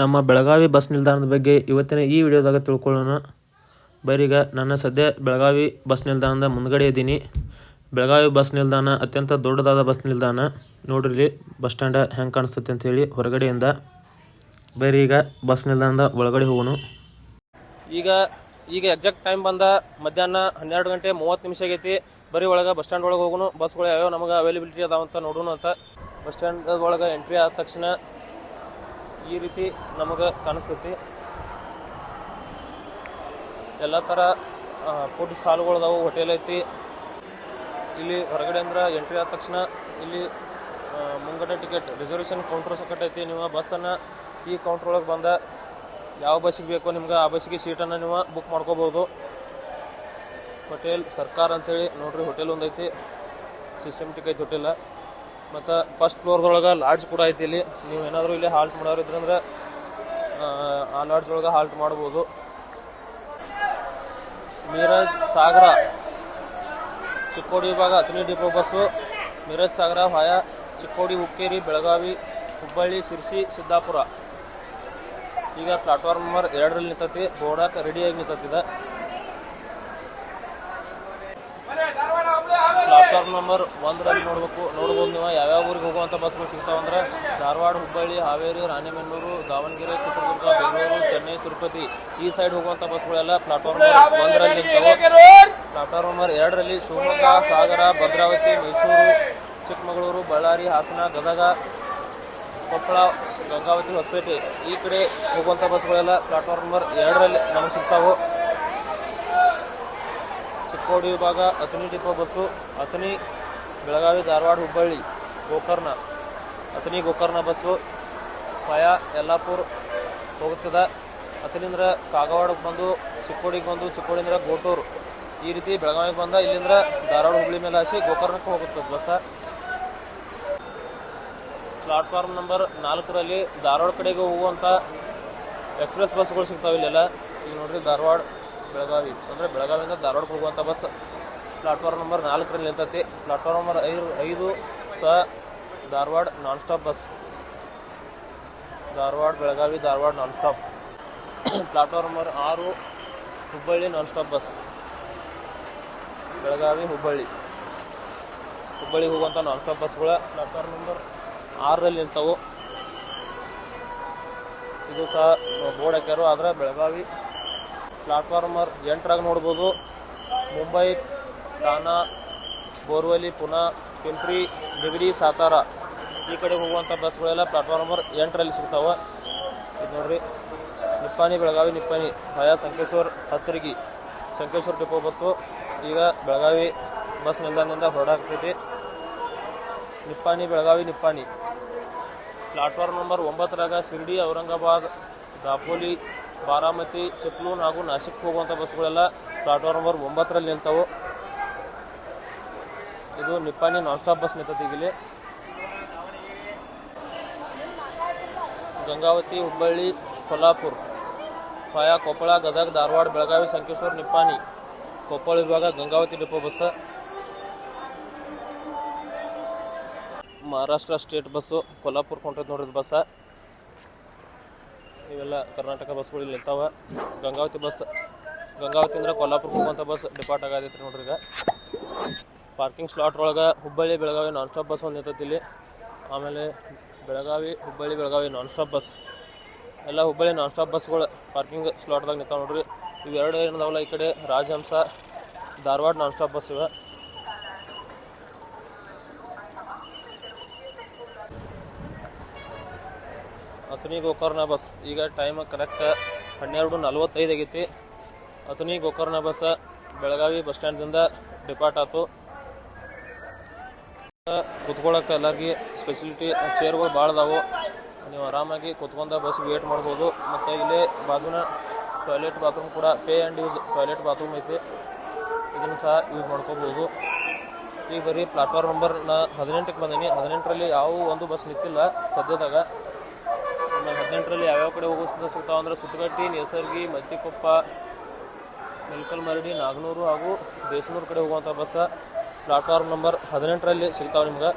ನಮ್ಮ ಬೆಳಗಾವಿ ಬಸ್ ನಿಲ್ದಾಣದ ಬಗ್ಗೆ ಇವತ್ತಿನ ಈ ವಿಡಿಯೋದಾಗ ತಿಳ್ಕೊಳ್ಳೋಣ. ಬರೀಗ ನಾನು ಸದ್ಯ ಬೆಳಗಾವಿ ಬಸ್ ನಿಲ್ದಾಣದ ಮುಂದ್ಗಡೆ ಇದ್ದೀನಿ. ಬೆಳಗಾವಿ ಬಸ್ ನಿಲ್ದಾಣ ಅತ್ಯಂತ ದೊಡ್ಡದಾದ ಬಸ್ ನಿಲ್ದಾಣ. ನೋಡ್ರಿ ಬಸ್ ಸ್ಟ್ಯಾಂಡ ಹೆಂಗೆ ಕಾಣಿಸ್ತೈತೆ ಅಂತ ಹೇಳಿ ಹೊರಗಡೆಯಿಂದ. ಬರೀ ಬಸ್ ನಿಲ್ದಾಣದ ಒಳಗಡೆ ಹೋಗೋಣ. ಈಗ ಈಗ ಎಕ್ಸಾಕ್ಟ್ ಟೈಮ್ ಬಂದ ಮಧ್ಯಾಹ್ನ ಹನ್ನೆರಡು ಗಂಟೆ ಮೂವತ್ತು ನಿಮಿಷ ಆಗೈತಿ. ಬರೀ ಒಳಗೆ ಬಸ್ ಸ್ಟ್ಯಾಂಡ್ ಒಳಗೆ ಹೋಗೋಣ. ಬಸ್ಗಳು ಯಾವ್ಯಾವ ನಮಗೆ ಅವೈಲೇಬಿಲಿಟಿ ಅದಾವಂತ ನೋಡೋಣ ಅಂತ. ಬಸ್ ಸ್ಟ್ಯಾಂಡ್ ಒಳಗೆ ಎಂಟ್ರಿ ಆದ ತಕ್ಷಣ ಈ ರೀತಿ ನಮಗೆ ಕಾಣಿಸ್ತೈತಿ. ಎಲ್ಲ ಥರ ಫುಡ್ ಸ್ಟಾಲ್ಗಳು ಅದಾವು ಹೋಟೆಲ್ ಐತಿ. ಇಲ್ಲಿ ಹೊರಗಡೆ ಅಂದ್ರೆ ಎಂಟ್ರಿ ಆದ ತಕ್ಷಣ ಇಲ್ಲಿ ಮುಂಗಡ ಟಿಕೆಟ್ ರಿಸರ್ವೇಷನ್ ಕೌಂಟರ್ ಸಕಟ್ ಐತಿ. ನೀವು ಬಸ್ಸನ್ನು ಈ ಕೌಂಟ್ರ್ ಒಳಗೆ ಬಂದ ಯಾವ ಬಸ್ಸಿಗೆ ಬೇಕೋ ನಿಮ್ಗೆ ಆ ಬಸ್ಸಿಗೆ ಸೀಟನ್ನು ನೀವು ಬುಕ್ ಮಾಡ್ಕೋಬೋದು. ಹೋಟೆಲ್ ಸರ್ಕಾರ ಅಂತೇಳಿ ನೋಡ್ರಿ ಹೋಟೆಲ್ ಒಂದೈತಿ ಸಿಸ್ಟಮೆಟಿಕ್ ಐತಿ ಹೋಟೆಲ್ ಮತ್ತು ಫಸ್ಟ್ ಫ್ಲೋರ್ದೊಳಗೆ ಲಾಡ್ಜ್ ಕೂಡ ಐತಿ ಇಲ್ಲಿ. ನೀವು ಏನಾದರೂ ಇಲ್ಲಿ ಹಾಲ್ಟ್ ಮಾಡೋರು ಇದ್ರಂದ್ರೆ ಆ, ಲಾಡ್ಜ್ ಒಳಗೆ ಹಾಲ್ಟ್ ಮಾಡ್ಬೋದು. ಮೀರಜ್ ಸಾಗರ ಚಿಕ್ಕೋಡಿ ವಿಭಾಗ ಹತ್ತನೇ ಡಿಪೋ ಬಸ್ಸು ಮಿರಜ್ ಸಾಗರ ಹಾಯ ಚಿಕ್ಕೋಡಿ ಹುಕ್ಕೇರಿ ಬೆಳಗಾವಿ ಹುಬ್ಬಳ್ಳಿ ಸಿರ್ಸಿ ಸಿದ್ದಾಪುರ. ಈಗ ಪ್ಲಾಟ್ಫಾರ್ಮ್ ನಂಬರ್ ಎರಡರಲ್ಲಿ ನಿಂತತಿ. ಬೋರ್ಡಾಕ್ ರೆಡಿಯಾಗಿ ನಿಂತೈತಿದೆ ಪ್ಲಾಟ್ಫಾರ್ಮ್ ನಂಬರ್ ಒಂದರಲ್ಲಿ ನೋಡ್ಬೇಕು, ನೋಡ್ಬೋದು ನೀವು. ಯಾವ್ಯಾವ ಊರಿಗೆ ಹೋಗುವಂಥ ಬಸ್ಗಳು ಸಿಗ್ತಾವಂದ್ರೆ ಧಾರವಾಡ, ಹುಬ್ಬಳ್ಳಿ, ಹಾವೇರಿ ರಾಣೆಬೆನ್ನೂರು ದಾವಣಗೆರೆ, ಚಿತ್ರದುರ್ಗ, ಬೆಂಗಳೂರು, ಚೆನ್ನೈ, ತಿರುಪತಿ. ಈ ಸೈಡ್ ಹೋಗುವಂಥ ಬಸ್ಗಳೆಲ್ಲ ಪ್ಲಾಟ್ಫಾರ್ಮ್ ಒಂದರಲ್ಲಿ ಪ್ಲಾಟ್ಫಾರ್ಮ್ ನಂಬರ್ ಎರಡರಲ್ಲಿ ಶಿವಮೊಗ್ಗ, ಸಾಗರ, ಭದ್ರಾವತಿ, ಮೈಸೂರು, ಚಿಕ್ಕಮಗಳೂರು, ಬಳ್ಳಾರಿ, ಹಾಸನ, ಗದಗ, ಕೊಪ್ಪಳ, ಗಂಗಾವತಿ, ಹೊಸಪೇಟೆ. ಈ ಕಡೆ ಹೋಗುವಂಥ ಬಸ್ಗಳೆಲ್ಲ ಪ್ಲಾಟ್ಫಾರ್ಮ್ ನಂಬರ್ ಎರಡರಲ್ಲಿ ನಮಗೆ ಸಿಗ್ತಾವೆ. ಚಿಕ್ಕೋಡಿ ವಿಭಾಗ Athani depot bus, Athani Belagavi Dharwad Hubballi Gokarna. Athani Gokarna bus, ಪಯ, Yellapur ಹೋಗುತ್ತದೆ. ಅಥಣಿಂದ್ರ ಕಾಗವಾಡಕ್ಕೆ ಬಂದು, ಚಿಕ್ಕೋಡಿಗೆ ಬಂದು ಚಿಕ್ಕೋಡಿಂದ ಗೋಟೂರು. ಈ ರೀತಿ ಬೆಳಗಾವಿಗೆ ಬಂದ, ಇಲ್ಲಿಂದ್ರ ಧಾರವಾಡ ಹುಬ್ಳಿ ಮೇಲೆ ಹಾಸಿ ಗೋಕರ್ಣಕ್ಕೆ ಹೋಗುತ್ತದೆ ಬಸ್ಸ ಪ್ಲಾಟ್ಫಾರ್ಮ್ ನಂಬರ್ ನಾಲ್ಕರಲ್ಲಿ ಧಾರವಾಡ ಕಡೆಗೆ ಹೋಗುವಂಥ ಎಕ್ಸ್ಪ್ರೆಸ್ ಬಸ್ಗಳು ಸಿಗ್ತಾವೆ ಇಲ್ಲೆಲ್ಲ. ಈಗ ನೋಡ್ರಿ ಧಾರವಾಡ ಬೆಳಗಾವಿ, ಅಂದರೆ ಬೆಳಗಾವಿಯಿಂದ ಧಾರವಾಡಕ್ಕೆ ಹೋಗುವಂಥ ಬಸ್ ಪ್ಲಾಟ್ಫಾರ್ಮ್ ನಂಬರ್ ನಾಲ್ಕರಲ್ಲಿ ನಿಂತೈತಿ. ಪ್ಲಾಟ್ಫಾರ್ಮ್ ನಂಬರ್ ಐದು ಐದು ಸಹ Dharwad non stop bus Dharwad, Belagavi, Dharwad non stop platform number ಆರು Hubballi non stop bus Belagavi, Hubballi. ಹುಬ್ಬಳ್ಳಿಗೆ ಹೋಗುವಂಥ ನಾನ್ ಸ್ಟಾಪ್ ಬಸ್ಗಳ ಪ್ಲಾಟ್ಫಾರ್ಮ್ ನಂಬರ್ ಆರರಲ್ಲಿ ನಿಂತವು. ಇದು ಸಹ ಬೋರ್ಡ್ ಹಾಕ್ಯಾರು, ಆದರೆ ಬೆಳಗಾವಿ ಪ್ಲಾಟ್ಫಾರ್ಮ್ ಎಂಟ್ರಾಗಿ ನೋಡ್ಬೋದು. ಮುಂಬೈ ಠಾಣಾ ಬೋರ್ವಲಿ ಪುನಾ, ಪಿಂಪ್ರಿ ಬಿಗಡಿ ಸಾತಾರ ಈ ಕಡೆ ಹೋಗುವಂಥ ಬಸ್ಗಳೆಲ್ಲ ಪ್ಲಾಟ್ಫಾರ್ಮ್ ನಂಬರ್ ಎಂಟರಲ್ಲಿ ಸಿಗ್ತಾವೆ. ಇದು ನೋಡ್ರಿ. ನಿಪ್ಪಾನಿ, ಬೆಳಗಾವಿ, ನಿಪ್ಪಾನಿ. ಭಯ ಸಂಕೇಶ್ವರ್ ಹತ್ತರಿಗೆ. Sankeshwar depot bus. ಈಗ ಬೆಳಗಾವಿ ಬಸ್ ನಿಲ್ದಾಣದಿಂದ ಹೊರಡಾಕ್ತೈತಿ. ನಿಪ್ಪಾಣಿ ಬೆಳಗಾವಿ ನಿಪ್ಪಾಣಿ ಪ್ಲಾಟ್ಫಾರ್ಮ್ ನಂಬರ್ ಒಂಬತ್ತರಾಗ ಶಿರ್ಡಿ, ಔರಂಗಾಬಾದ್, ದಾಪೋಲಿ ಬಾರಾಮತಿ ಚಿಪ್ಲೂನ್ ಹಾಗೂ ನಾಸಿಕ್ ಹೋಗುವಂಥ ಬಸ್ಗಳೆಲ್ಲ ಪ್ಲಾಟ್ಫಾರ್ಮ್ ನಂಬರ್ ಒಂಬತ್ತರಲ್ಲಿ ನಿಲ್ತಾವು ಇದು ನಿಪ್ಪಾನಿ ನಾನ್ ಸ್ಟಾಪ್ ಬಸ್ ನಿಂತೈತಿ ಇಲ್ಲಿ ಗಂಗಾವತಿ, ಹುಬ್ಬಳ್ಳಿ, ಕೊಲ್ಲಾಪುರ್, ಪಾಯ, ಕೊಪ್ಪಳ, ಗದಗ, ಧಾರವಾಡ, ಬೆಳಗಾವಿ, ಸಂಕೇಶ್ವರ, ನಿಪ್ಪಾನಿ, ಕೊಪ್ಪಳ ವಿಭಾಗ Gangavathi depot bus Maharashtra state bus Kolhapur ಕೊಂಟೈತೆ ನೋಡಿದ ಬಸ್ಸ ಇವೆಲ್ಲ ಕರ್ನಾಟಕ ಬಸ್ಗಳು ಇಲ್ಲಿ ನಿಂತಾವ. ಗಂಗಾವತಿ ಬಸ್, ಗಂಗಾವತಿ ಅಂದ್ರೆ ಕೊಲ್ಲಾಪುರಕ್ಕೆ ಹೋಗುವಂಥ ಬಸ್ ಡಿಪಾರ್ಟ್ ಆಗತೈತಿ ನೋಡ್ರಿ ಈಗ. ಪಾರ್ಕಿಂಗ್ ಸ್ಲಾಟ್ ಒಳಗೆ Hubballi Belagavi non stop bus ಒಂದು ನಿಂತೈತಿ ಇಲ್ಲಿ. ಆಮೇಲೆ Belagavi, Hubballi, Belagavi non stop bus. ಎಲ್ಲ ಹುಬ್ಬಳ್ಳಿ ನಾನ್ ಸ್ಟಾಪ್ ಬಸ್ಗಳು ಪಾರ್ಕಿಂಗ್ ಸ್ಲಾಟ್ದಾಗ ನಿಂತಾವ ನೋಡ್ರಿ. ಇವೆರಡು ಏನದಾವಲ್ಲ ಈ ಕಡೆ Rajahamsa, Dharwad non stop bus ಇವೆ. ಅಥಣಿ ಗೋಕರ್ಣ ಬಸ್ ಈಗ ಟೈಮ್ ಕರೆಕ್ಟ್ ಹನ್ನೆರಡು ನಲ್ವತ್ತೈದು ಆಗೈತಿ. ಅಥನಿ ಗೋಕರ್ಣ ಬಸ್ ಬೆಳಗಾವಿ ಬಸ್ ಸ್ಟ್ಯಾಂಡ್ದಿಂದ ಡಿಪಾರ್ಟ್ ಆಯ್ತು ಕುತ್ಕೊಳ್ಳೋಕೆ ಎಲ್ಲರಿಗೆ ಸ್ಪೆಷಲಿಟಿ ಚೇರ್ಗಳು ಭಾಳ ಅದಾವು. ನೀವು ಆರಾಮಾಗಿ ಕುತ್ಕೊಂಡ ಬಸ್ ವೇಟ್ ಮಾಡ್ಬೋದು. ಮತ್ತು ಇಲ್ಲೇ ಬಾಜುನ ಟಾಯ್ಲೆಟ್ ಬಾತ್ರೂಮ್ ಕೂಡ pay and use toilet bathroom ಐತಿ. ಇದನ್ನು ಸಹ ಯೂಸ್ ಮಾಡ್ಕೋಬೋದು. ಈಗ ಬರೀ ಪ್ಲಾಟ್ಫಾರ್ಮ್ ನಂಬರ್ ನಾ ಹದಿನೆಂಟಕ್ಕೆ ಬಂದೀನಿ. ಹದಿನೆಂಟರಲ್ಲಿ ಯಾವ ಒಂದು ಬಸ್ ನಿಂತಿಲ್ಲ ಸದ್ಯದಾಗ. ಆಮೇಲೆ ಹದಿನೆಂಟರಲ್ಲಿ ಯಾವ್ಯಾವ ಕಡೆ ಹೋಗೋ ಸಿಗ್ತಾವೆ ಅಂದರೆ ಸುತ್ತಗಟ್ಟಿ, ನೇಸರ್ಗಿ, ಮತ್ತಿಕೊಪ್ಪ ಮಿಲ್ಕಲ್ ಮರಡಿ ನಾಗನೂರು ಹಾಗೂ ಬೇಸನೂರು ಕಡೆ ಹೋಗುವಂಥ ಬಸ್ಸ ಪ್ಲಾಟ್ಫಾರ್ಮ್ ನಂಬರ್ ಹದಿನೆಂಟರಲ್ಲಿ ಸಿಗ್ತಾವೆ ನಿಮ್ಗೆ.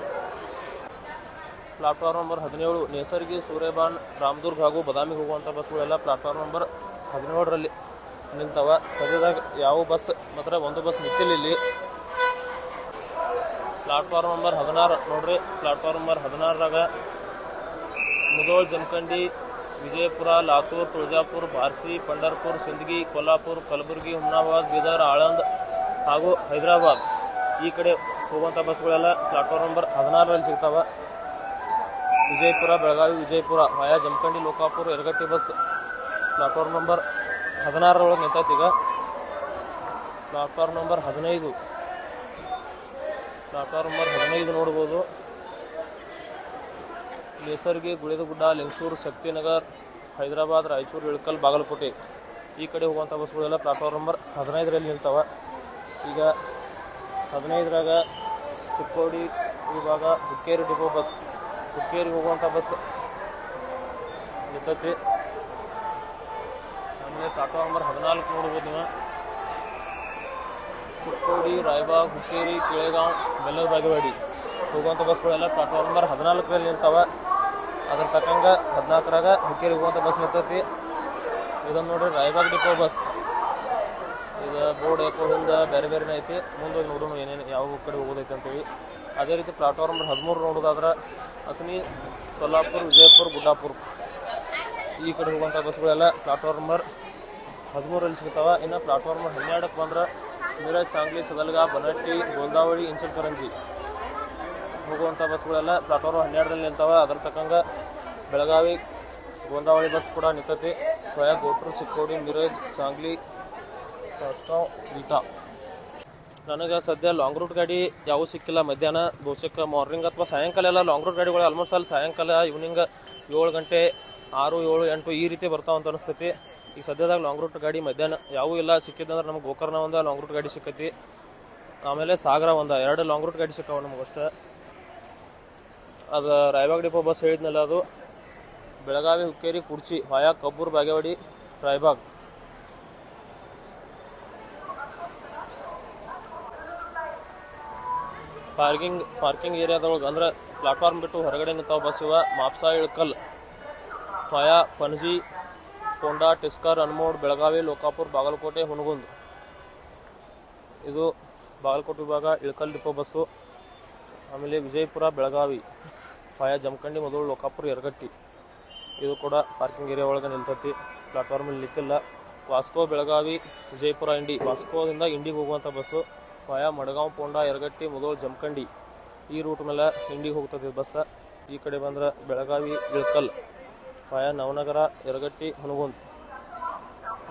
ಪ್ಲಾಟ್ಫಾರ್ಮ್ ನಂಬರ್ ಹದಿನೇಳು, ನೇಸರ್ಗಿ ಸೂರ್ಯಬಾನ್ ರಾಮದುರ್ಗ ಹಾಗೂ ಬದಾಮಿಗೆ ಹೋಗುವಂಥ ಬಸ್ಗಳೆಲ್ಲ ಪ್ಲಾಟ್ಫಾರ್ಮ್ ನಂಬರ್ ಹದಿನೇಳರಲ್ಲಿ ನಿಲ್ತಾವೆ. ಸದ್ಯದಾಗ ಯಾವ ಬಸ್ ಮಾತ್ರ ಒಂದು ಬಸ್ ನಿಂತಿಲ್ಲ ಪ್ಲಾಟ್ಫಾರ್ಮ್ ನಂಬರ್ ಹದಿನಾರು ನೋಡ್ರಿ ಪ್ಲಾಟ್ಫಾರ್ಮ್ ನಂಬರ್ ಹದಿನಾರರಾಗ ಮುದೋಳ್ ಜಮಖಂಡಿ, ವಿಜಯಪುರ, ಲಾತೂರ್, ತುಳಜಾಪುರ್ ಬಾರ್ಸಿ ಪಂಡರ್ಪುರ್, ಸಿಂದಗಿ, ಕೊಲ್ಲಾಪುರ್, ಕಲಬುರಗಿ, ಹುಮ್ನಾಬಾದ್, ಬೀದರ್, ಆಳಂದ್ ಹಾಗೂ ಹೈದರಾಬಾದ್. ಈ ಕಡೆ ಹೋಗುವಂಥ ಬಸ್ಗಳೆಲ್ಲ ಪ್ಲಾಟ್ಫಾರ್ಮ್ ನಂಬರ್ ಹದಿನಾರರಲ್ಲಿ ಸಿಗ್ತಾವೆ. Vijayapura, Belagavi, Vijayapura via Jamkhandi, Lokapur Yaragatti bus platform number ಹದಿನಾರರೊಳಗೆ ನಿಂತೈತಿ ಈಗ. ಪ್ಲಾಟ್ಫಾರ್ಮ್ ನಂಬರ್ ಹದಿನೈದು. ಪ್ಲಾಟ್ಫಾರ್ಮ್ ನಂಬರ್ ಹದಿನೈದು ನೋಡ್ಬೋದು. ನೇಸರ್ಗಿ ಗುಳಿದಗುಡ್ಡ ಲಿಂಗಸೂರು ಶಕ್ತಿನಗರ್, ಹೈದರಾಬಾದ್, ರಾಯಚೂರು, ಇಳಕಲ್, ಬಾಗಲಕೋಟೆ. ಈ ಕಡೆ ಹೋಗುವಂಥ ಬಸ್ಗಳೆಲ್ಲ ಪ್ಲಾಟ್ಫಾರ್ಮ್ ನಂಬರ್ ಹದಿನೈದರಲ್ಲಿ ನಿಲ್ತಾವೆ. ಈಗ ಹದಿನೈದರಾಗ ಚಿಕ್ಕೋಡಿ ವಿಭಾಗ, ಹುಕ್ಕೇರಿ ಡಿಪೋ ಬಸ್ ಹುಕ್ಕೇರಿಗೆ ಹೋಗುವಂಥ ಬಸ್ ನಿಂತೈತಿ. ಆಮೇಲೆ ಪ್ಲಾಟ್ಫಾರ್ಮ್ ನಂಬರ್ ಹದಿನಾಲ್ಕು ನೋಡ್ಬೋದು ನೀವು. ಚಿಕ್ಕೋಡಿ, ರಾಯಬಾಗ್, ಹುಕ್ಕೇರಿ, ಕೆಳೆಗಾಂವ್, ಬೆಲ್ಲದ ಬಾಗೇವಾಡಿ. ಹೋಗುವಂಥ ಬಸ್ಗಳೆಲ್ಲ ಪ್ಲಾಟ್ಫಾರ್ಮ್ ನಂಬರ್ ಹದಿನಾಲ್ಕರಲ್ಲಿ ನಿಂತಾವ ಅದ್ರ ತಕ್ಕಂಗೆ ಹದಿನಾಲ್ಕರಾಗ ಹುಕ್ಕೇರಿ ಹೋಗುವಂಥ ಬಸ್ ನಿಂತೈತಿ. ಇದೊಂದು ನೋಡ್ರಿ ರಾಯಬಾಗ್ ಡಿಪೋ ಬಸ್ ಇದು ಬೋರ್ಡ್ ಹಿಂದೆ ಬೇರೆ ಬೇರೆನೇ ಐತಿ. ಮುಂದೆ ಹೋಗಿ ನೋಡೋಣ ಏನೇನು ಯಾವ ಕಡೆ ಹೋಗೋದೈತೆ ಅಂತೇಳಿ. ಅದೇ ರೀತಿ ಪ್ಲಾಟ್ಫಾರ್ಮ್ ನಂಬರ್ ಹದಿಮೂರು ನೋಡೋದಾದ್ರೆ ಅತನಿ ಸೊಲ್ಲಾಪುರ್, ವಿಜಯಪುರ, ಗುಡ್ಡಾಪುರ. ಈ ಕಡೆ ಹೋಗುವಂಥ ಬಸ್ಗಳೆಲ್ಲ ಪ್ಲಾಟ್ಫಾರ್ಮ್ ನಂಬರ್ ಹದಿಮೂರಲ್ಲಿ ಸಿಗ್ತಾವೆ. ಇನ್ನು ಪ್ಲಾಟ್ಫಾರ್ಮ್ ನಂಬರ್ ಹನ್ನೆರಡಕ್ಕೆ ಬಂದ್ರೆ ಮಿರಜ್ ಸಾಂಗ್ಲಿ, ಸದಲ್ಗ, ಬನಟ್ಟಿ ಗೋಲ್ದಾವಳಿ ಇಂಚಲ್ಕರಂಜಿ ಹೋಗುವಂಥ ಬಸ್ಗಳೆಲ್ಲ ಪ್ಲಾಟ್ಫಾರ್ಮ್ ಹನ್ನೆರಡರಲ್ಲಿ ನಿಂತವ. ಅದ್ರ ತಕ್ಕಂಗೆ ಬೆಳಗಾವಿ, ಗೋಂದಾವಳಿ ಬಸ್ ಕೂಡ ನಿಂತೈತಿ. ಹೊಯ ಗೋಟ್ರು, ಚಿಕ್ಕೋಡಿ, ಮಿರಜ್, ಸಾಂಗ್ಲಿ ತಾಸ್ಗಾಂವ್ ರೀಟಾ ನನಗೆ ಸದ್ಯ ಲಾಂಗ್ ರೂಟ್ ಗಾಡಿ ಯಾವ ಸಿಕ್ಕಿಲ್ಲ. ಮಧ್ಯಾಹ್ನ ಬಹುಶಃ ಮಾರ್ನಿಂಗ್ ಅಥವಾ ಸಾಯಂಕಾಲ ಎಲ್ಲ ಲಾಂಗ್ ರೂಟ್ ಗಾಡಿಗಳು ಆಲ್ಮೋಸ್ಟ್ ಅಲ್ಲಿ ಸಾಯಂಕಾಲ ಈವ್ನಿಂಗ್ ಏಳು ಗಂಟೆ, ಆರು, ಏಳು, ಎಂಟು ಈ ರೀತಿ ಬರ್ತಾವ ಅಂತ ಅನಿಸ್ತೈತಿ. ಈಗ ಸದ್ಯದಾಗ ಲಾಂಗ್ ರೂಟ್ ಗಾಡಿ ಮಧ್ಯಾಹ್ನ ಯಾವೂ ಇಲ್ಲ. ಸಿಕ್ಕಿದ್ದಂದ್ರೆ ನಮ್ಗೆ ಗೋಕರ್ಣ ಒಂದು, ಲಾಂಗ್ ರೂಟ್ ಗಾಡಿ ಸಿಕ್ಕೈತಿ. ಆಮೇಲೆ ಸಾಗರ ಒಂದು. ಎರಡು ಲಾಂಗ್ ರೂಟ್ ಗಾಡಿ ಸಿಕ್ಕಾವ ನಮಗಷ್ಟೇ. ಅದು ರಾಯಬಾಗ್ ಡಿಪೋ ಬಸ್ ಹೇಳಿದ್ನಲ್ಲ ಅದು. ಬೆಳಗಾವಿ, ಹುಕ್ಕೇರಿ ಕುರ್ಚಿ ಹೊಯ ಕಬ್ಬೂರ್, ಬಾಗೇವಾಡಿ, ರಾಯಬಾಗ್. ಪಾರ್ಕಿಂಗ್ ಪಾರ್ಕಿಂಗ್ ಏರಿಯಾದೊಳಗೆ ಅಂದ್ರೆ ಪ್ಲಾಟ್ಫಾರ್ಮ್ ಬಿಟ್ಟು ಹೊರಗಡೆ ನಿಂತಾವ ಬಸ್ ಇವ ಮಾಪ್ಸಾ ಇಳ್ಕಲ್. ಹೊಯ ಪಣಜಿ ಕೊಂಡಾ ಟಿಸ್ಕರ್ ಅನ್ಮೋಡ್ ಬೆಳಗಾವಿ, ಲೋಕಾಪುರ್, ಬಾಗಲಕೋಟೆ, ಹುಣಗುಂದ್. ಇದು ಬಾಗಲಕೋಟೆ ವಿಭಾಗ, ಇಳ್ಕಲ್ ಡಿಪೋ ಬಸ್ಸು. ಆಮೇಲೆ ವಿಜಯಪುರ, ಬೆಳಗಾವಿ ಪಾಯ ಜಮಖಂಡಿ ಮೊದಲು ಲೋಕಾಪುರ ಎರಗಟ್ಟಿ ಇದು ಕೂಡ ಪಾರ್ಕಿಂಗ್ ಏರಿಯಾ ಒಳಗೆ ಪ್ಲಾಟ್‌ಫಾರ್ಮ್ ಅಲ್ಲಿ ನಿಂತಿಲ್ಲ. ವಾಸ್ಕೋ, ಬೆಳಗಾವಿ, ವಿಜಯಪುರ, ಇಂಡಿ. ವಾಸ್ಕೋದಿಂದ ಇಂಡಿಗೆ ಹೋಗುವಂಥ ಬಸ್ಸು ಪಾಯ ಮಡಗಾಂವ್, ಪೋಂಡ ಎರಗಟ್ಟಿ ಮೊದಲು ಜಮಖಂಡಿ. ಈ ರೂಟ್ ಮೇಲೆ ಇಂಡಿಗೆ ಹೋಗ್ತದೆ ಬಸ್ ಈ ಕಡೆ ಬಂದ್ರೆ ಬೆಳಗಾವಿ, ಇಳಕಲ್. ಪಾಯ ನವನಗರ ಎರಗಟ್ಟಿ ಹುನಗುಂದ್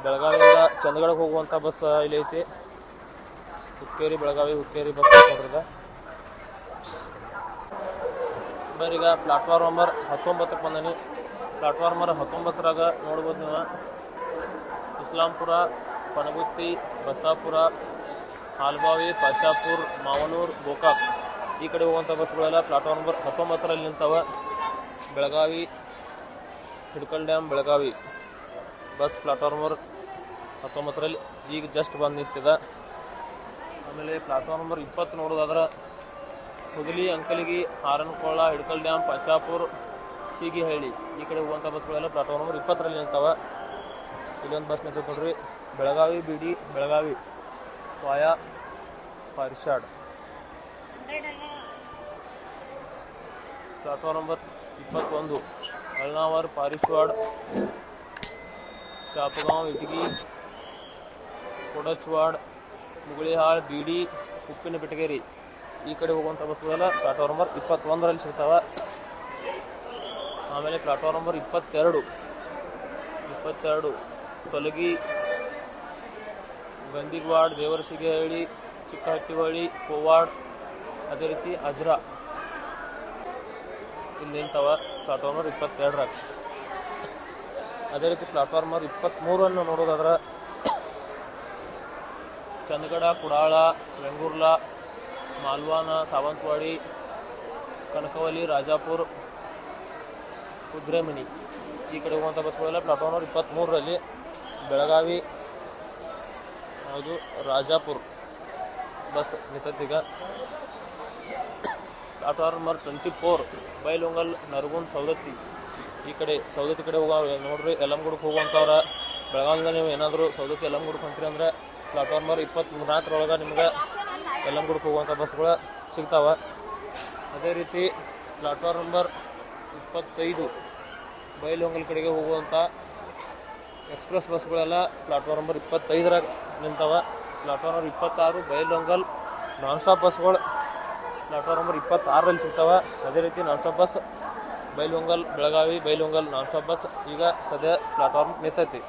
ಬೆಳಗಾವಿಯಿಂದ ಚಂದಗಡಕ್ಕೆ ಹೋಗುವಂಥ ಬಸ್ ಇಲ್ಲಿ ಐತಿ. ಹುಕ್ಕೇರಿ, ಬೆಳಗಾವಿ ಹುಕ್ಕೇರಿ ಬಸ್ ಬರ್ರಿ ಈಗ ಪ್ಲಾಟ್ಫಾರ್ಮ್ ನಂಬರ್ ಹತ್ತೊಂಬತ್ತಕ್ಕೆ ಬಂದನಿ. ಪ್ಲಾಟ್ಫಾರ್ಮ್ ನಂಬರ್ ಹತ್ತೊಂಬತ್ತರಾಗ ನೋಡ್ಬೋದು ನೀವು. ಇಸ್ಲಾಂಪುರ, ಪನಗುತ್ತಿ, ಬಸಾಪುರ, ಹಾಲ್ಬಾವಿ, ಪಾಚಾಪುರ್, ಮಾವನೂರ್, ಗೋಕಾಕ್ ಈ ಕಡೆ ಹೋಗುವಂಥ ಬಸ್ಗಳೆಲ್ಲ ಪ್ಲಾಟ್ಫಾರ್ಮ್ ನಂಬರ್ ಹತ್ತೊಂಬತ್ತರಲ್ಲಿ ನಿಂತವೆ. Belagavi, Hidkal dam Belagavi bus platform number ಹತ್ತೊಂಬತ್ತರಲ್ಲಿ ಈಗ ಜಸ್ಟ್ ಬಂದು ನಿಂತಿದೆ. ಆಮೇಲೆ ಪ್ಲಾಟ್ಫಾರ್ಮ್ ನಂಬರ್ ಇಪ್ಪತ್ತು ನೋಡೋದಾದ್ರೆ ಹುದಲಿ ಅಂಕಲಿಗಿ ಹಾರನಕೊಳ್ಳ ಹಿಡ್ಕಲ್ ಡ್ಯಾಮ್ ಪಂಚಾಪುರ್, ಸೀಗಿಹಳ್ಳಿ. ಈ ಕಡೆ ಹೋಗುವಂಥ ಬಸ್ಗಳೆಲ್ಲ ಪ್ಲಾಟ್ಫಾರ್ಮ್ ನಂಬರ್ ಇಪ್ಪತ್ತರಲ್ಲಿ ನಿಲ್ತಾವೆ ಇಲ್ಲೊಂದು ಬಸ್ ನಿಂತು ನೋಡ್ರಿ. ಬೆಳಗಾವಿ, ಬಿಡಿ, Belagavi, via, Parishwad. Platform number ಇಪ್ಪತ್ತೊಂದು. ಅಳ್ನಾವರ್ ಪಾರಿಶ್ವಾಡ್ ಚಾಪಗಾಂವ್, ಇಟಗಿ, ಕೊಡಚ್ವಾಡ್, ಮುಗುಳಿಹಾಳ್, ಬಿಡಿ ಉಪ್ಪಿನ ಬೆಟಗೇರಿ ಈ ಕಡೆ ಹೋಗುವಂಥ ಬಸ್ಗಳೆಲ್ಲ ಪ್ಲಾಟ್ಫಾರ್ಮ್ ನಂಬರ್ ಇಪ್ಪತ್ತೊಂದರಲ್ಲಿ ಸಿಗ್ತಾವ. ಆಮೇಲೆ ಪ್ಲಾಟ್ಫಾರ್ಮ್ ನಂಬರ್ ಇಪ್ಪತ್ತೆರಡು. ಇಪ್ಪತ್ತೆರಡು. ತೊಲಗಿ, ಗಂದಿಗವಾಡ್, ದೇವರಸಿಗೆಹಳ್ಳಿ, ಚಿಕ್ಕಹಟ್ಟಿಹಳ್ಳಿ, ಕೋವಾಡ್, ಅದೇ ರೀತಿ ಅಜ್ರಾ. ಇಲ್ಲಿ ನಿಂತಾವ ಪ್ಲಾಟ್ಫಾರ್ಮ್ ನಂಬರ್ ಇಪ್ಪತ್ತೆರಡರಾಗ ಅದೇ ರೀತಿ ಪ್ಲಾಟ್ಫಾರ್ಮ್ ನಂಬರ್ ಇಪ್ಪತ್ತ್ಮೂರನ್ನು ನೋಡೋದಾದ್ರೆ ಚಂದಗಡ ಕುಡಾಳ ವೆಂಗೂರ್ಲ ಮಾಲ್ವಾನ, ಸಾವಂತವಾಡಿ, ಕನಕವಲ್ಲಿ, ರಾಜಾಪುರ್, ಕುದ್ರೆಮನಿ. ಈ ಕಡೆ ಹೋಗುವಂಥ ಬಸ್ಗಳೆಲ್ಲ ಪ್ಲಾಟ್ಫಾರ್ಮ್ ನಂಬರ್ ಇಪ್ಪತ್ತ್ಮೂರರಲ್ಲಿ ಬೆಳಗಾವಿ ಯಾವುದು Rajapur. Bus ನಿಂತತ್ತೀಗ. Platform number twenty four Bailhongal, Nargund, Savadatti. ಈ ಕಡೆ, ಸವದತ್ತಿ ಕಡೆ ಹೋಗೋ ನೋಡ್ರಿ ಯಲ್ಲಂಗುಡಕ್ಕೆ ಹೋಗುವಂಥವ್ರ. ಬೆಳಗಾವಿಯಿಂದ ನೀವು ಏನಾದರೂ ಸವದತ್ತಿ ಯಲ್ಲಂಗುಡಕ್ಕೆ ಹೊಂಟ್ರಿ ಅಂದ್ರೆ ಪ್ಲಾಟ್ಫಾರ್ಮ್ ನಂಬರ್ ಇಪ್ಪತ್ತ್ಮೂರ್ನಾಲ್ಕರೊಳಗೆ ನಿಮ್ಗೆ ಯಲ್ಲಂಗುಡಕ್ಕೆ ಹೋಗುವಂಥ ಬಸ್ಗಳು ಸಿಗ್ತಾವೆ. ಅದೇ ರೀತಿ ಪ್ಲಾಟ್ಫಾರ್ಮ್ ನಂಬರ್ ಇಪ್ಪತ್ತೈದು ಬೈಲೊಂಗಲ್ ಕಡೆಗೆ ಹೋಗುವಂಥ ಎಕ್ಸ್ಪ್ರೆಸ್ ಬಸ್ಗಳೆಲ್ಲ ಪ್ಲಾಟ್ಫಾರ್ಮ್ ನಂಬರ್ ಇಪ್ಪತ್ತೈದರಾಗ ನಿಂತಾವ. ಪ್ಲಾಟ್ಫಾರ್ಮ್ ನಂಬರ್ ಇಪ್ಪತ್ತಾರು ಬೈಲೊಂಗಲ್ ನಾನ್ ಸ್ಟಾಪ್ ಬಸ್ಗಳು ಪ್ಲಾಟ್ಫಾರ್ಮ್ ನಂಬರ್ ಇಪ್ಪತ್ತಾರರಲ್ಲಿ ಸಿಗ್ತಾವೆ. ಅದೇ ರೀತಿ non stop bus Bailhongal Belagavi Bailhongal non stop bus ಈಗ ಸದ್ಯ ಪ್ಲಾಟ್ಫಾರ್ಮ್ ನಿಂತೈತಿ.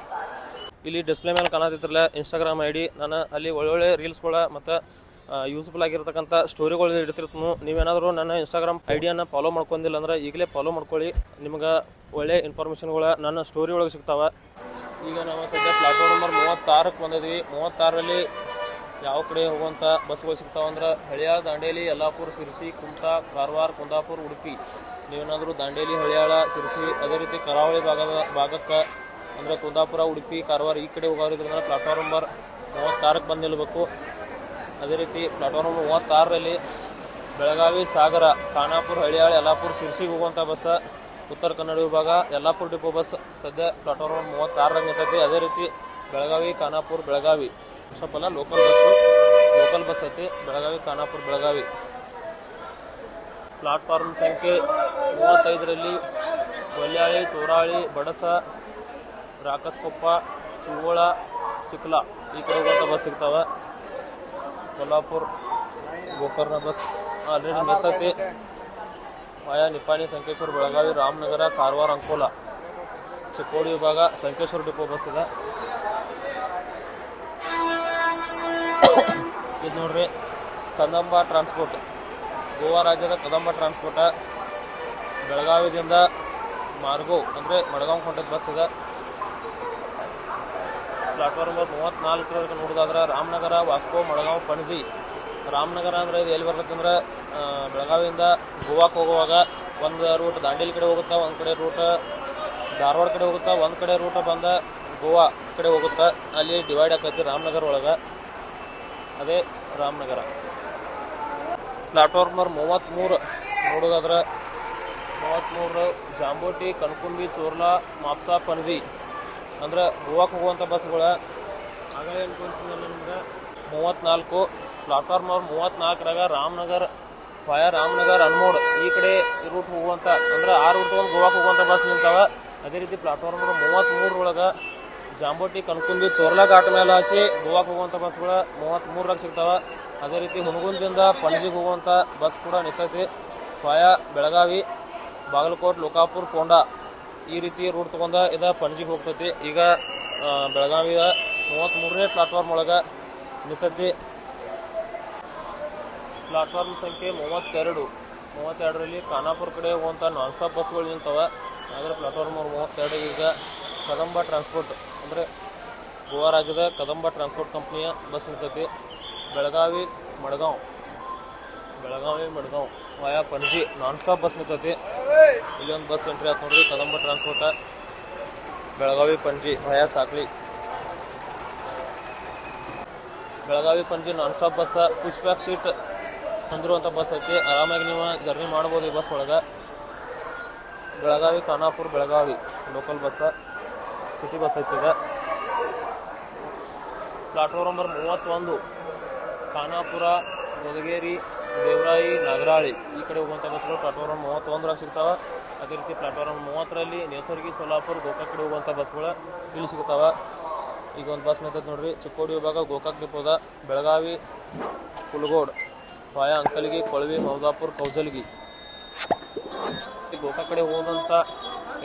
ಇಲ್ಲಿ ಡಿಸ್ಪ್ಲೇ ಮೇಲೆ ಕಾಣತಿತ್ರಲ್ಲ ಇನ್ಸ್ಟಾಗ್ರಾಮ್ ಐ ಡಿ ನಾನು ಅಲ್ಲಿ ಒಳ್ಳೊಳ್ಳೆ ರೀಲ್ಸ್ಗಳ ಮತ್ತು ಯೂಸ್ಫುಲ್ ಆಗಿರ್ತಕ್ಕಂಥ ಸ್ಟೋರಿಗಳು ಇಡ್ತಿರ್ತೀನಿ ನೀವೇನಾದರೂ ನನ್ನ ಇನ್ಸ್ಟಾಗ್ರಾಮ್ ಐಡಿಯನ್ನು ಫಾಲೋ ಮಾಡ್ಕೊಂಡಿಲ್ಲ ಅಂದ್ರೆ ಈಗಲೇ ಫಾಲೋ ಮಾಡ್ಕೊಳ್ಳಿ. ನಿಮ್ಗೆ ಒಳ್ಳೆ ಇನ್ಫಾರ್ಮೇಷನ್ಗಳು ನನ್ನ ಸ್ಟೋರಿ ಒಳಗೆ ಸಿಗ್ತಾವೆ. ಈಗ ನಾವು ಸದ್ಯ ಪ್ಲಾಟ್ಫಾರ್ಮ್ ನಂಬರ್ ಮೂವತ್ತಾರಕ್ಕೆ ಬಂದಿದ್ವಿ. ಮೂವತ್ತಾರರಲ್ಲಿ ಯಾವ ಕಡೆ ಹೋಗುವಂಥ ಬಸ್ಗಳು ಸಿಗ್ತಾವೆ ಅಂದ್ರೆ ಹಳಿಯಾಳ, ದಾಂಡೇಲಿ, ಯಲ್ಲಾಪುರ, ಸಿರ್ಸಿ, ಕುಮಟಾ, ಕಾರವಾರ, ಕುಂದಾಪುರ, ಉಡುಪಿ. ನೀವೇನಾದರೂ ದಾಂಡೇಲಿ, ಹಳಿಯಾಳ, ಸಿರ್ಸಿ, ಅದೇ ರೀತಿ ಕರಾವಳಿ ಭಾಗದ ಭಾಗಕ್ಕೆ ಅಂದರೆ ಕುಂದಾಪುರ, ಉಡುಪಿ, ಕಾರವಾರ ಈ ಕಡೆ ಹೋಗೋರಿದ್ರಿಂದ ಪ್ಲಾಟ್ಫಾರ್ಮ್ ನಂಬರ್ ಮೂವತ್ತಾರಕ್ಕೆ ಬಂದು ನಿಲ್ಲಬೇಕು ಅದೇ ರೀತಿ ಪ್ಲಾಟ್ಫಾರ್ಮ್ ಮೂವತ್ತಾರರಲ್ಲಿ ಬೆಳಗಾವಿ, ಸಾಗರ, ಖಾನಾಪುರ ಹಳಿಯಾಳ ಯಲ್ಲಾಪುರ, ಶಿರ್ಸಿಗೆ ಹೋಗುವಂಥ ಬಸ್, ಉತ್ತರ ಕನ್ನಡ ವಿಭಾಗ, ಯಲ್ಲಾಪುರ ಡಿಪೋ ಬಸ್ ಸದ್ಯ ಪ್ಲಾಟ್ಫಾರ್ಮ್ ನಂಬರ್ ಮೂವತ್ತಾರರಾಗ ನಿಂತೈತಿ ಅದೇ ರೀತಿ ಬೆಳಗಾವಿ, ಖಾನಾಪುರ, ಬೆಳಗಾವಿ. ಅಲ್ಲ ಲೋಕಲ್ ಬಸ್ ಲೋಕಲ್ ಬಸ್ ಐತಿ. ಬೆಳಗಾವಿ, ಖಾನಾಪುರ, ಬೆಳಗಾವಿ. ಪ್ಲಾಟ್ಫಾರ್ಮ್ ಸಂಖ್ಯೆ ಮೂವತ್ತೈದರಲ್ಲಿ ಕೊಲ್ಯಾಳಿ ತೋರಾಳಿ, ಬಡಸ, ರಾಕಸ್ಕೊಪ್ಪ ಚಿಗೋಳ ಚಿಕ್ಲಾ ಈ ಕಡೆ ಹೋಗುವಂಥ ಬಸ್ ಸಿಗ್ತಾವ. ಕೊಲ್ಲಾಪುರ, ಗೋಕರ್ಣ ಬಸ್ ಆಲ್ರೆಡಿ ನಿಂತೈತಿ ಆಯಾ ನಿಪಾಣಿ ಸಂಕೇಶ್ವರ, ಬೆಳಗಾವಿ, ರಾಮನಗರ, ಕಾರವಾರ, ಅಂಕೋಲ. ಚಿಕ್ಕೋಡಿ ವಿಭಾಗ, ಸಂಕೇಶ್ವರ ಡಿಪೋ ಬಸ್ ಇದೆ. ಇದು ನೋಡ್ರಿ, ಕದಂಬ ಟ್ರಾನ್ಸ್ಪೋರ್ಟ್. ಗೋವಾ ರಾಜ್ಯದ ಕದಂಬ ಟ್ರಾನ್ಸ್ಪೋರ್ಟ. ಬೆಳಗಾವಿದಿಂದ ಮಾರ್ಗೋ, ಅಂದರೆ ಮಡಗಾಂವ್ ಕೊಂಡದ ಬಸ್ ಇದೆ. ಪ್ಲಾಟ್ಫಾರ್ಮ್ ನಂಬರ್ ಮೂವತ್ತ್ನಾಲ್ಕರವರೆಗೆ ನೋಡೋದಾದ್ರೆ ರಾಮನಗರ, ವಾಸ್ಕೋ ಮಡಗಾಂವ್ ಪಣಜಿ. ರಾಮನಗರ ಅಂದ್ರೆ ಇದು ಎಲ್ಲಿ ಬರ್ತಂದ್ರೆ ಬೆಳಗಾವಿಯಿಂದ ಗೋವಾಕ್ಕೆ ಹೋಗುವಾಗ ಒಂದು ರೂಟ್ ದಾಂಡೇಲಿ ಕಡೆ ಹೋಗುತ್ತಾ, ಒಂದು ಕಡೆ ರೂಟ್ ಧಾರವಾಡ ಕಡೆ ಹೋಗುತ್ತಾ, ಒಂದು ಕಡೆ ರೂಟ್ ಬಂದ ಗೋವಾ ಕಡೆ ಹೋಗುತ್ತಾ. ಅಲ್ಲಿ ಡಿವೈಡ್ ಆಕೈತಿ ರಾಮನಗರ ಒಳಗೆ. ಅದೇ ರಾಮನಗರ. ಪ್ಲಾಟ್ಫಾರ್ಮ್ ನಂಬರ್ ಮೂವತ್ತ್ಮೂರು ನೋಡೋದಾದ್ರೆ ಮೂವತ್ತ್ಮೂರು ಜಾಂಬೋಟಿ ಕನ್ಕುಂಬಿ ಚೋರ್ಲಾ, ಮಾಪ್ಸಾ, ಪಣಜಿ. ಅಂದ್ರೆ ಗೋವಾಕ್ಕೆ ಹೋಗುವಂಥ ಬಸ್ಗಳು ಆಗಲೇ ಪ್ಲಾಟ್ಫಾರ್ಮ್ ನಂಬರ್ ಮೂವತ್ತ್ನಾಲ್ಕರಾಗ ರಾಮನಗರ ಫಯ ರಾಮನಗರ್ ಅನ್ಮೋಡ್ ಈ ಕಡೆ ರೂಟ್ ಹೋಗುವಂಥ ಅಂದ್ರೆ ಆ ರೂಟ್ ಒಂದು ಗೋವಾಕ್ಕೆ ಹೋಗುವಂಥ ಬಸ್ ನಿಂತಾವ. ಅದೇ ರೀತಿ ಪ್ಲಾಟ್ಫಾರ್ಮ್ ಮೂವತ್ತ್ಮೂರರೊಳಗೆ ಜಾಂಬೋಟಿ ಕನ್ಕುಂದಿ ಚೋರ್ಲಾ ಘಾಟ್ ಮೇಲೆ ಹಾಸಿ ಗೋವಾಕ್ಕೆ ಹೋಗುವಂಥ ಬಸ್ಗಳು ಮೂವತ್ತ್ಮೂರರಾಗ ಸಿಗ್ತಾವ. ಅದೇ ರೀತಿ ಹುನಗುಂದಿಂದ ಪಣಜಿಗೆ ಹೋಗುವಂಥ ಬಸ್ ಕೂಡ ನಿಂತೈತಿ. ಫಾಯಾ ಬೆಳಗಾವಿ, ಬಾಗಲಕೋಟ್, ಲೋಕಾಪುರ್, ಕೊಂಡಾ. ಈ ರೀತಿ ರೂಟ್ ತಗೊಂಡ ಇದ ಪಣಜಿಗೆ ಹೋಗ್ತೈತಿ. ಈಗ ಬೆಳಗಾವಿಯ ಮೂವತ್ತ್ ಮೂರನೇ ಪ್ಲಾಟ್ಫಾರ್ಮ್ ಒಳಗ ನಿಂತೈತಿ. ಪ್ಲಾಟ್ಫಾರ್ಮ್ ಸಂಖ್ಯೆ ಮೂವತ್ತೆರಡು. ಮೂವತ್ತೆರಡರಲ್ಲಿ ಖಾನಾಪುರ ಕಡೆ ಹೋಗುವಂಥ ನಾನ್ ಸ್ಟಾಪ್ ಬಸ್ಗಳು ನಿಂತವ. ಆದರೆ ಪ್ಲಾಟ್ಫಾರ್ಮ್ ನಂಬರ್ ಮೂವತ್ತೆರಡು ಈಗ ಕದಂಬ ಟ್ರಾನ್ಸ್ಪೋರ್ಟ್ ಅಂದ್ರೆ ಗೋವಾ ರಾಜ್ಯದ ಕದಂಬ ಟ್ರಾನ್ಸ್ಪೋರ್ಟ್ ಕಂಪ್ನಿಯ ಬಸ್ ನಿಂತೈತಿ. Belagavi, Madgaon. Belagavi, Madgaon via Panaji non stop bus ನಿಂತೈತಿ. ಇಲ್ಲೊಂದು ಬಸ್ ಎಂಟ್ರಿ ಆಯ್ತು ನೋಡ್ರಿ, Kadamba transport Belagavi Panji via Sankhali. Belagavi Panaji non stop bus push back seat ಹೊಂದಿರುವಂಥ ಬಸ್ ಐತಿ. ಆರಾಮಾಗಿ ನೀವು ಜರ್ನಿ ಮಾಡ್ಬೋದು ಈ ಬಸ್ ಒಳಗ. Belagavi, Khanapur, Belagavi local bus city bus ಐತಿ ಈಗ. ಪ್ಲಾಟ್ಫಾರ್ಮ್ ನಂಬರ್ ಮೂವತ್ತೊಂದು, ಖಾನಾಪುರ ಗೊದಗೇರಿ ದೇವರಾಯಿ, ನಾಗರಾಳಿ, ಈ ಕಡೆ ಹೋಗುವಂಥ ಬಸ್ಗಳು ಪ್ಲಾಟ್ಫಾರ್ಮ್ ಮೂವತ್ತೊಂದರಾಗ ಸಿಗ್ತಾವೆ. ಅದೇ ರೀತಿ ಪ್ಲಾಟ್ಫಾರ್ಮ್ ಮೂವತ್ತರಲ್ಲಿ ನೇಸರ್ಗಿ ಸೋಲಾಪುರ ಗೋಕಾಕ್ ಕಡೆ ಹೋಗುವಂಥ ಬಸ್ಗಳು ಇಲ್ಲಿ ಸಿಗ್ತಾವೆ. ಈಗ ಒಂದು ಬಸ್ ನಿಂತೈತೆ ನೋಡ್ರಿ. ಚಿಕ್ಕೋಡಿ ವಿಭಾಗ, ಗೋಕಾಕ್ ಡಿಪೋದ ಬೆಳಗಾವಿ, ಕುಲಗೋಡ್ ಪಾಯ ಅಂಕಲ್ಗಿ, ಕೊಳವಿ, ಮೌದಾಪುರ, ಕೌಜಲ್ಗಿ. ಗೋಕಾಕ್ ಕಡೆ ಹೋಗುವಂಥ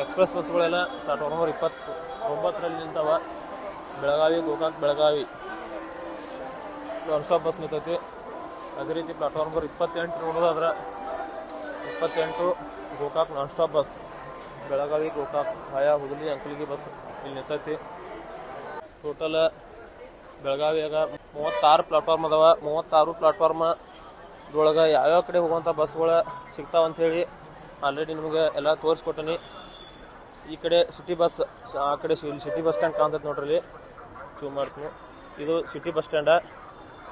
ಎಕ್ಸ್ಪ್ರೆಸ್ ಬಸ್ಗಳೆಲ್ಲ ಪ್ಲಾಟ್ಫಾರ್ಮ್ ನಂಬರ್ ಇಪ್ಪತ್ತು ಒಂಬತ್ತರಲ್ಲಿ ನಿಂತವ. Belagavi, Gokak, Belagavi. Non stop bus ನಿಂತೈತಿ. ಅದೇ ರೀತಿ ಪ್ಲಾಟ್ಫಾರ್ಮ್ ನಂಬರ್ ಇಪ್ಪತ್ತೆಂಟು ನೋಡೋದಾದ್ರೆ ಇಪ್ಪತ್ತೆಂಟು Gokak non stop bus Belagavi, Gokak, via Hudali ಅಂಕಲಿಗೆ bus ಇಲ್ಲಿ ನಿಂತೈತಿ. ಟೋಟಲ್ ಬೆಳಗಾವಿಯಾಗ ಮೂವತ್ತಾರು ಪ್ಲಾಟ್ಫಾರ್ಮ್ ಅದಾವ. ಮೂವತ್ತಾರು ಪ್ಲಾಟ್ಫಾರ್ಮ್ ಇದ್ರೊಳಗೆ ಯಾವ್ಯಾವ ಕಡೆ ಹೋಗುವಂಥ ಬಸ್ಗಳು ಹೇಳಿ ಆಲ್ರೆಡಿ ನಿಮಗೆ ಎಲ್ಲ ತೋರಿಸ್ಕೊಟ್ಟಿನಿ. ಈ ಕಡೆ ಸಿಟಿ ಬಸ್ ಆ ಕಡೆ ಸಿಟಿ ಬಸ್ ಸ್ಟ್ಯಾಂಡ್ ಕಾಣ್ತೈತೆ ನೋಡ್ರಿ ಇಲ್ಲಿ ಚೂ ಮಾಡ್ತೀನಿ. ಇದು ಸಿಟಿ ಬಸ್ ಸ್ಟ್ಯಾಂಡ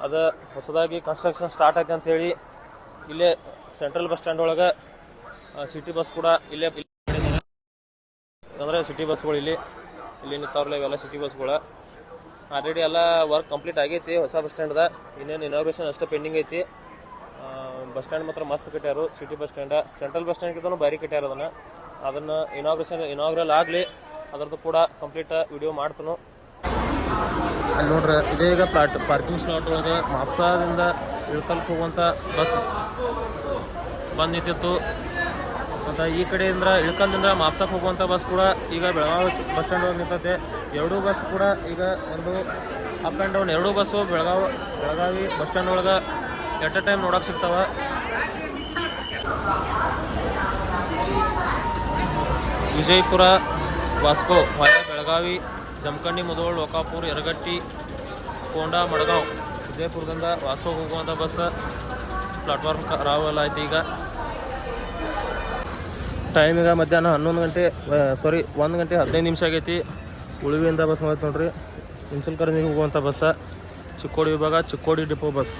ಅದು ಹೊಸದಾಗಿ ಕನ್ಸ್ಟ್ರಕ್ಷನ್ ಸ್ಟಾರ್ಟ್ ಆಯ್ತು ಅಂತೇಳಿ ಇಲ್ಲೇ ಸೆಂಟ್ರಲ್ ಬಸ್ ಸ್ಟ್ಯಾಂಡ್ ಒಳಗೆ ಸಿಟಿ ಬಸ್ ಕೂಡ ಇಲ್ಲೇ ಅಂದರೆ ಸಿಟಿ ಬಸ್ಗಳು ಇಲ್ಲಿ ಇಲ್ಲಿ ನಿಂತವ್ರಲ್ಲ ಇವೆಲ್ಲ ಸಿಟಿ ಬಸ್ಗಳು ಆಲ್ರೆಡಿ ಎಲ್ಲ ವರ್ಕ್ ಕಂಪ್ಲೀಟ್ ಆಗೈತಿ, ಹೊಸ ಬಸ್ ಸ್ಟ್ಯಾಂಡ್ದ ಇನ್ನೇನು ಇನಾಗ್ರೇಷನ್ ಅಷ್ಟೇ ಪೆಂಡಿಂಗ್ ಐತಿ. ಬಸ್ ಸ್ಟ್ಯಾಂಡ್ ಮಾತ್ರ ಮಸ್ತ್ ಕಟ್ಯಾರು city bus stand central bus ಸ್ಟ್ಯಾಂಡ್ಗಿಂತ ಭಾರಿ ಕಟ್ಟ್ಯಾರ ಅದನ್ನ. ಅದನ್ನು ಇನಾಗ್ರೇಷನ್ ಇನಾಗ್ರಲ್ ಆಗಲಿ, ಅದರದ್ದು ಕೂಡ ಕಂಪ್ಲೀಟ್ ವಿಡಿಯೋ ಮಾಡ್ತನು. ಅಲ್ಲಿ ನೋಡ್ರಿ, ಇದೇ ಈಗ ಪ್ಲಾಟ್ ಪಾರ್ಕಿಂಗ್ ಸ್ಲಾಟ್ ಒಳಗೆ ಮಾಪ್ಸಾದಿಂದ ಇಳ್ಕಲ್ಕ್ ಹೋಗುವಂಥ ಬಸ್ ಬಂದ್ ನಿಂತಿತ್ತು. ಮತ್ತು ಈ ಕಡೆಯಿಂದ ಇಳ್ಕಲ್ದಿಂದ ಮಾಪ್ಸಕ್ಕೆ ಹೋಗುವಂಥ ಬಸ್ ಕೂಡ ಈಗ ಬೆಳಗಾವಿ ಬಸ್ ಸ್ಟ್ಯಾಂಡ್ ಒಳಗೆ ನಿಂತೈತೆ. ಎರಡೂ ಬಸ್ ಕೂಡ ಈಗ ಒಂದು ಅಪ್ ಆ್ಯಂಡ್ ಡೌನ್ ಎರಡೂ bus Belagavi Belagavi bus stand ಒಳಗೆ ಎಟ್ ಅ ಟೈಮ್ ನೋಡೋಕೆ ಸಿಗ್ತಾವ. ವಿಜಯಪುರ, ವಾಸ್ಕೋ ಬೆಳಗಾವಿ. ಜಮಖಂಡಿ, ಮುದೋಳ್ ಲೋಕಾಪುರ್ ಯರಗಟ್ಟಿ, ಕೋಂಡ, ಮಡಗಾವ್, ವಿಜಯಪುರದಿಂದ ವಾಸ್ಕೋ ಹೋಗುವಂಥ ಬಸ್ ಪ್ಲಾಟ್ಫಾರ್ಮ್ ರಾವಲ್ ಆಯ್ತು ಈಗ. ಟೈಮ್ ಮಧ್ಯಾಹ್ನ ಹನ್ನೊಂದು ಗಂಟೆ ಸಾರಿ ಒಂದು ಗಂಟೆ ಹದಿನೈದು ನಿಮಿಷ ಆಗೈತಿ. ಉಳುವಿಯಿಂದ ಬಸ್ ಮಾಡ್ತು ನೋಡ್ರಿ. ಇನ್ಸಲ್ಕರಂಜಿಗೆ ಹೋಗುವಂಥ ಬಸ್ಸ ಚಿಕ್ಕೋಡಿ ವಿಭಾಗ, Chikkodi depot bus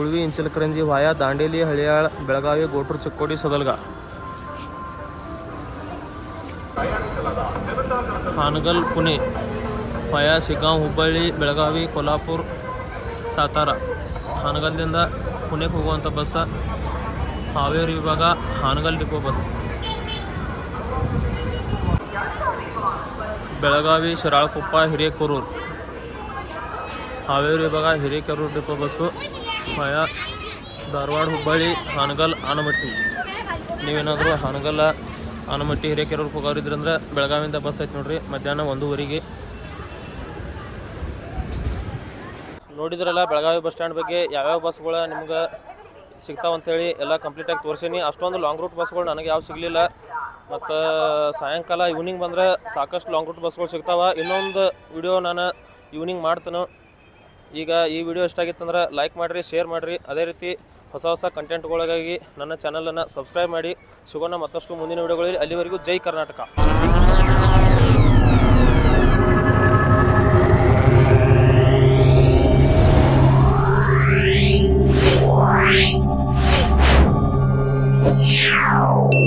Ulvi Ichalkaranji via, Dandeli, Haliyal, Belagavi, Gotur, Chikkodi Sadalga Hangal, Pune. Via, Shiggaon, Hubballi, Belagavi Kolhapur Satara. ಹಾನಗಲ್ದಿಂದ ಪುಣೆಗೆ ಹೋಗುವಂಥ ಬಸ್ಸ ಹಾವೇರಿ ವಿಭಾಗ ಹಾನಗಲ್ ಡಿಪೋ ಬಸ್. ಬೆಳಗಾವಿ, ಶಿರಾಳಕೊಪ್ಪ, ಹಿರೇಕೆರೂರು. ಹಾವೇರಿ ವಿಭಾಗ Hirekerur depot bus. Via, Dharwad, Hubballi, Hangal, Anamatti. ನೀವೇನಾದರೂ ಹಾನಗಲ್ಲ ಆನಮಟ್ಟಿ Hirekerur ಹೋಗೋರಿದ್ರಂದ್ರೆ ಬೆಳಗಾವಿಯಿಂದ bus ಐತೆ ನೋಡ್ರಿ. ಮಧ್ಯಾಹ್ನ ಒಂದೂವರೆಗೆ. ನೋಡಿದ್ರಲ್ಲ, Belagavi bus stand ಬಗ್ಗೆ ಯಾವ್ಯಾವ ಬಸ್ಗಳು ನಿಮ್ಗೆ ಸಿಗ್ತಾವ ಅಂತೇಳಿ ಎಲ್ಲ ಕಂಪ್ಲೀಟಾಗಿ ತೋರಿಸೀನಿ. ಅಷ್ಟೊಂದು ಲಾಂಗ್ ರೂಟ್ ಬಸ್ಗಳು ನನಗೆ ಯಾವ ಸಿಗಲಿಲ್ಲ. ಮತ್ತು ಸಾಯಂಕಾಲ ಈವ್ನಿಂಗ್ ಬಂದರೆ ಸಾಕಷ್ಟು ಲಾಂಗ್ ರೂಟ್ ಬಸ್ಗಳು ಸಿಗ್ತಾವೆ. ಇನ್ನೊಂದು ವಿಡಿಯೋ ನಾನು ಈವ್ನಿಂಗ್ ಮಾಡ್ತೇನೆ. ಈಗ ಈ ವಿಡಿಯೋ ಇಷ್ಟ ಆಗಿತ್ತಂದ್ರೆ ಲೈಕ್ ಮಾಡಿರಿ ಶೇರ್ ಮಾಡಿರಿ. ಅದೇ ರೀತಿ ಹೊಸ ಹೊಸ ಕಂಟೆಂಟ್ಗಳಿಗಾಗಿ ನನ್ನ ಚಾನಲನ್ನು ಸಬ್ಸ್ಕ್ರೈಬ್ ಮಾಡಿ. ಸಿಗೋಣ ಮತ್ತಷ್ಟು ಮುಂದಿನ ವಿಡಿಯೋಗಳಲ್ಲಿ. ಅಲ್ಲಿವರೆಗೂ ಜೈ ಕರ್ನಾಟಕ. Meow.